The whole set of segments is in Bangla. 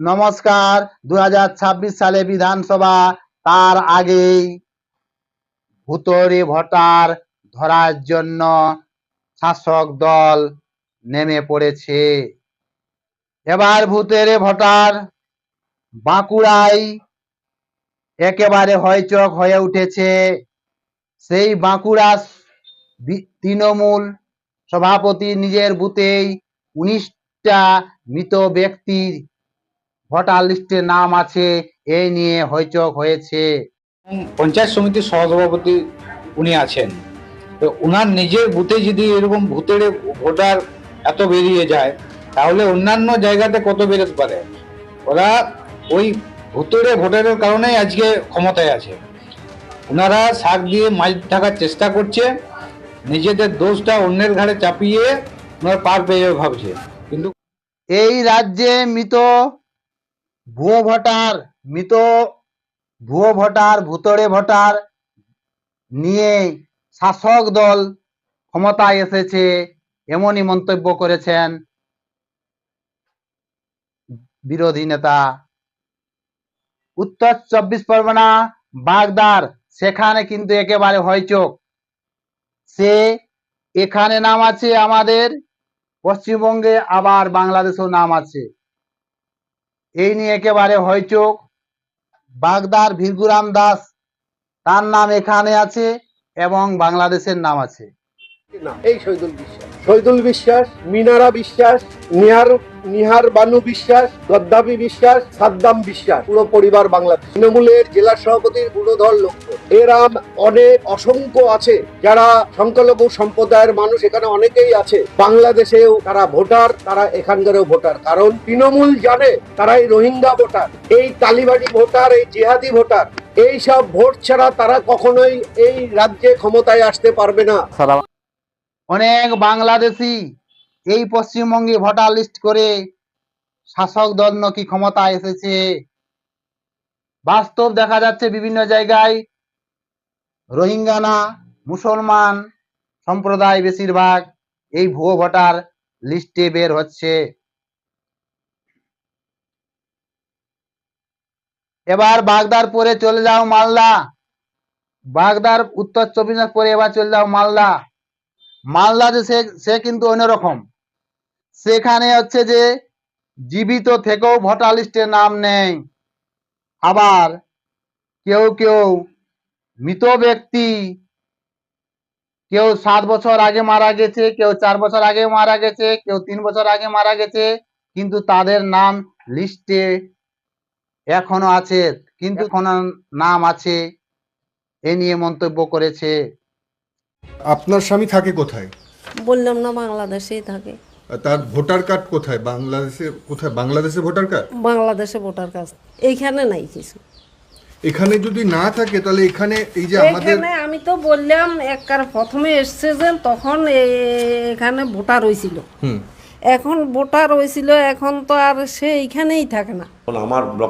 নমস্কার। দু হাজার ছাব্বিশ সালে বিধানসভা, তার আগেই ভুতরে ভোটার ধরার জন্য শাসক দল নেমে পড়েছে। এবার ভূতেরে ভোটার বাঁকুড়ায় একেবারে হয়চক হয়ে উঠেছে। সেই বাঁকুড়া তৃণমূল সভাপতি নিজের বুথেই উনিশটা মৃত ব্যক্তির ভোটার লিস্টে নাম আছে এই নিয়ে হইচক হয়েছে। পঞ্চায়েত সমিতির সহসভাপতি উনি আছেন। তো ওনার নিজের বুথে যদি এরকম ভূতের ভোটার এত বেরিয়ে যায় তাহলে অন্যান্য জায়গাতে কত বেরোতে পারে? ওরা ওই ভূতরে ভোটারের কারণেই আজকে ক্ষমতায় আছে। ওনারা শাক দিয়ে মাছ থাকার চেষ্টা করছে নিজেদের দোষটা অন্যের ঘাড়ে চাপিয়ে ওনারা পার পেয়ে যাবে ভাবছে। কিন্তু এই রাজ্যে মৃত ভুয়ো ভোটার, মৃত ভুয়ো ভোটার ভুতরে ভোটার নিয়ে শাসক দল ক্ষমতায় এসেছে এমনই মন্তব্য করেছেন বিরোধী নেতা। উত্তর চব্বিশ পরগনা, বাগদার, সেখানে কিন্তু একেবারে হয়চোক। সে এখানে নাম আছে আমাদের, পশ্চিমবঙ্গে আবার বাংলাদেশেও নাম আছে। এই নিয়ে একেবারে হইচোক বাগদার ভিরগুরাম দাস, তার নাম এখানে আছে এবং বাংলাদেশের নাম আছে। এই শহীদুল বিশ্বাস। শহীদুল বিশ্বাস, মিনারা বিশ্বাস, নিহার নিহার বানু বিশ্বাস, গদ্দাফি বিশ্বাস, সাদ্দাম বিশ্বাস, পুরো পরিবার বাংলাদেশ। তৃণমূলের জেলা সভাপতির গুণধর লক্ষ্য। এরাম অনেক অসংখ্য আছে যারা সংখ্যালঘু সম্প্রদায়ের মানুষ এখানে অনেকেই আছে। বাংলাদেশেও তারা ভোটার, তারা এখানকারও ভোটার। কারণ তৃণমূল জানে তারা এই রোহিঙ্গা ভোটার। এই তালিবানি ভোটার, এই জেহাদি ভোটার, এই সব ভোট ছাড়া তারা কখনোই এই রাজ্যে ক্ষমতায় আসতে পারবে না। অনেক বাংলাদেশি এই পশ্চিমবঙ্গে ভোটার লিস্ট করে শাসক দল নাকি ক্ষমতায় এসেছে। বাস্তব দেখা যাচ্ছে বিভিন্ন জায়গায় রোহিঙ্গা না মুসলমান সম্প্রদায় বেশিরভাগ এই ভুয়ো ভোটার লিস্টে বের হচ্ছে। এবার বাগদার পরে চলে যাও মালদা। বাগদার উত্তর চব্বিশ পরে এবার চলে যাও মালদা। মালদাতে সে সে কিন্তু অন্যরকম। সেখানে হচ্ছে যে জীবিত থেকেও ভোটার লিস্টে নাম নেই। আবার কেউ কেউ মৃত ব্যক্তি, কেউ সাত বছর আগে মারা গেছে, কেউ চার বছর আগে মারা গেছে, কেউ তিন বছর আগে মারা গেছে, কিন্তু তাদের নাম লিস্টে এখনও আছে, কিন্তু এখনও নাম আছে, এ নিয়ে মন্তব্য করেছে। আপনার স্বামী থাকে কোথায়? বললাম না বাংলাদেশেই থাকে। তার ভোটার কার্ড কোথায়? বাংলাদেশে কোথায়? বাংলাদেশে ভোটার কার্ড? বাংলাদেশে ভোটার কাছ এইখানে নাই কিছু। এখানে যদি না থাকে তাহলে এখানে এই যে আমাদের এখানে আমি তো বললাম একবার প্রথমে এসছে যে তখন এ- এখানে ভোটার হয়েছিল। হুম। এখন ভোটার হয়েছিল এখন তো আর সে এইখানেই থাকে না।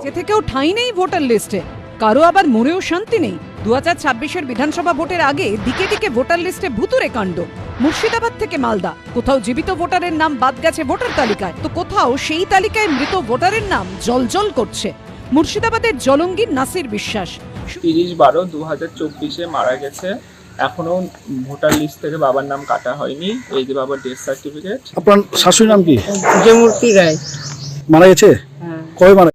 এ থেকেও ঠাঁই নেই ভোটার লিস্টে কারও আবার মরেও শান্তি নেই। দু হাজার ছাব্বিশের বিধানসভা ভোটের আগে দিকে দিকে ভোটার লিস্টে ভুতুরে কাণ্ড। মুর্শিদাবাদ থেকে মালদা। কোথাও জীবিত ভোটারের নাম বাদ গেছে ভোটার তালিকায়। তো কোথাও সেই তালিকায় মৃত ভোটারের নাম জলজল করছে। মুর্শিদাবাদের জলঙ্গীর নাসির বিশ্বাস। তিরিশ বারো দু হাজার চব্বিশে মারা গেছে। এখনও ভোটার লিস্ট থেকে বাবার নাম কাটা হয়নি। এই যে বাবার ডেথ সার্টিফিকেট আপনার শাশুড়ির নাম কি? রায়। মারা গেছে? কবে মারা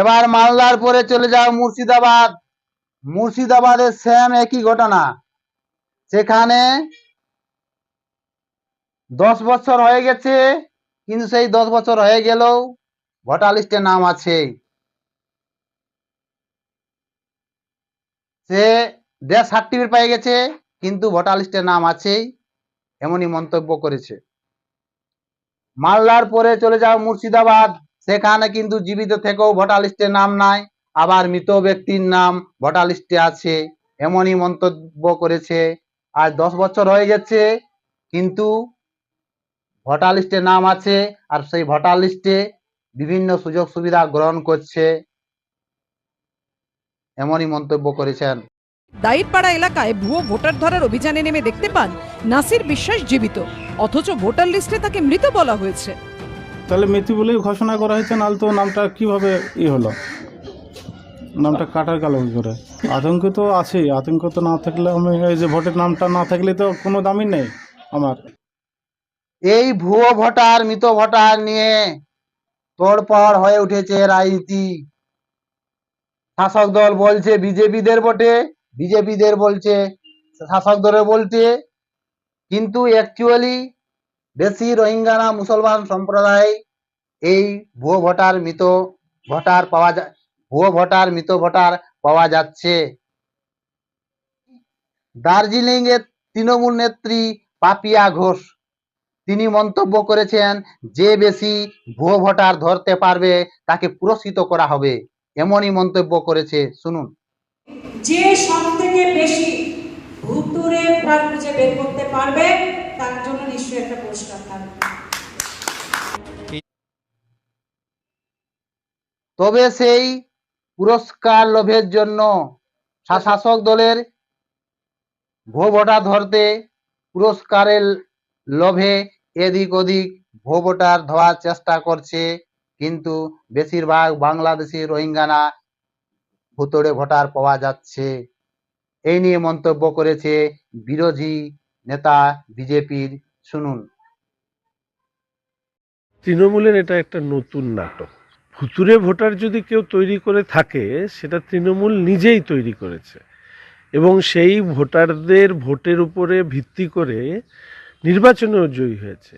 এবার মালদার পরে চলে যাও মুর্শিদাবাদ। মুর্শিদাবাদের সেম একই ঘটনা। সেখানে দশ বছর হয়ে গেছে, কিন্তু সেই দশ বছর হয়ে গেলেও ভোটার লিস্টে নাম আছে। সে ডেথ সার্টিফিকেট পেয়ে গেছে, কিন্তু ভোটার লিস্টে নাম আছেই এমনই মন্তব্য করেছে। মালদার পরে চলে যাও মুর্শিদাবাদ। সেখানে কিন্তু জীবিত থেকেও ভোটার লিস্টে নাম নাই, আবার মৃত ব্যক্তির নাম ভোটার লিস্টে আছে, এমনই মন্তব্য করেছে। আর দশ বছর হয়ে গেছে, কিন্তু ভোটার লিস্টে নাম আছে, আর সেই ভোটার লিস্টে বিভিন্ন সুযোগ সুবিধা গ্রহণ করছে, এমনই মন্তব্য করেছেন। দাইরপাড়া এলাকায় ভুয়ো ভোটার ধরার অভিযানে নেমে দেখতে পান নাসির বিশ্বাস জীবিত, অথচ ভোটার লিস্টে তাকে মৃত বলা হয়েছে। তাহলে মেথি বলেই ঘোষণা করা হয়েছে, নাহলে তো নামটা কীভাবে ই হলো? নামটা কাটার গেল করে? আতঙ্ক তো আছেই, আতঙ্ক তো না থাকলে আমি এই যে ভোটের নামটা না থাকলে তো কোনো দামই নেই আমার। এই ভুয়ো ভোটার, মৃত ভোটার নিয়ে তোড়পাড় হয়ে উঠেছে রাজনীতি। শাসক দল বলছে বিজেপিদের ভোটে, বিজেপিদের বলছে শাসক দলের বলছে কিন্তু অ্যাকচুয়ালি বেশি রোহিঙ্গানা মুসলমান সম্প্রদায় এই ভুয়ো ভোটার মৃত ভোটার পাওয়া যায় ভুয়ো ভোটার, মৃত ভোটার পাওয়া যাচ্ছে। দার্জিলিং এর তৃণমূল নেত্রী পাপিয়া ঘোষ, তিনি মন্তব্য করেছেন যে বেশি ভুয়ো ভোটার ধরতে পারবে, তাকে পুরস্কৃত করা হবে, এমনই মন্তব্য করেছে। শুনুন। যে সব থেকে বেশি ভুতুরে ভোটার খুঁজে বের করতে পারবে জন্য নিশ্চয়ই একটা পুরস্কার থাকবে তবে সেই পুরস্কার লোভের জন্য শাসক দলের ভুয়ো ভোটার ধরতে পুরস্কারের লোভে এদিক ওদিক ভুয়ো ভোটার ধোয়ার চেষ্টা করছে, কিন্তু বেশিরভাগ বাংলাদেশি রোহিঙ্গানা ভুতুড়ে ভোটার পাওয়া যাচ্ছে। এই নিয়ে মন্তব্য করেছে বিরোধী নেতা বিজেপির শুনুন। তৃণমূলের এটা একটা নতুন নাটক। ভুতুরে ভোটার যদি কেউ তৈরি করে থাকে সেটা তৃণমূল নিজেই তৈরি করেছে। এবং সেই ভোটারদের ভোটের উপরে ভিত্তি করে নির্বাচনেও জয়ী হয়েছে।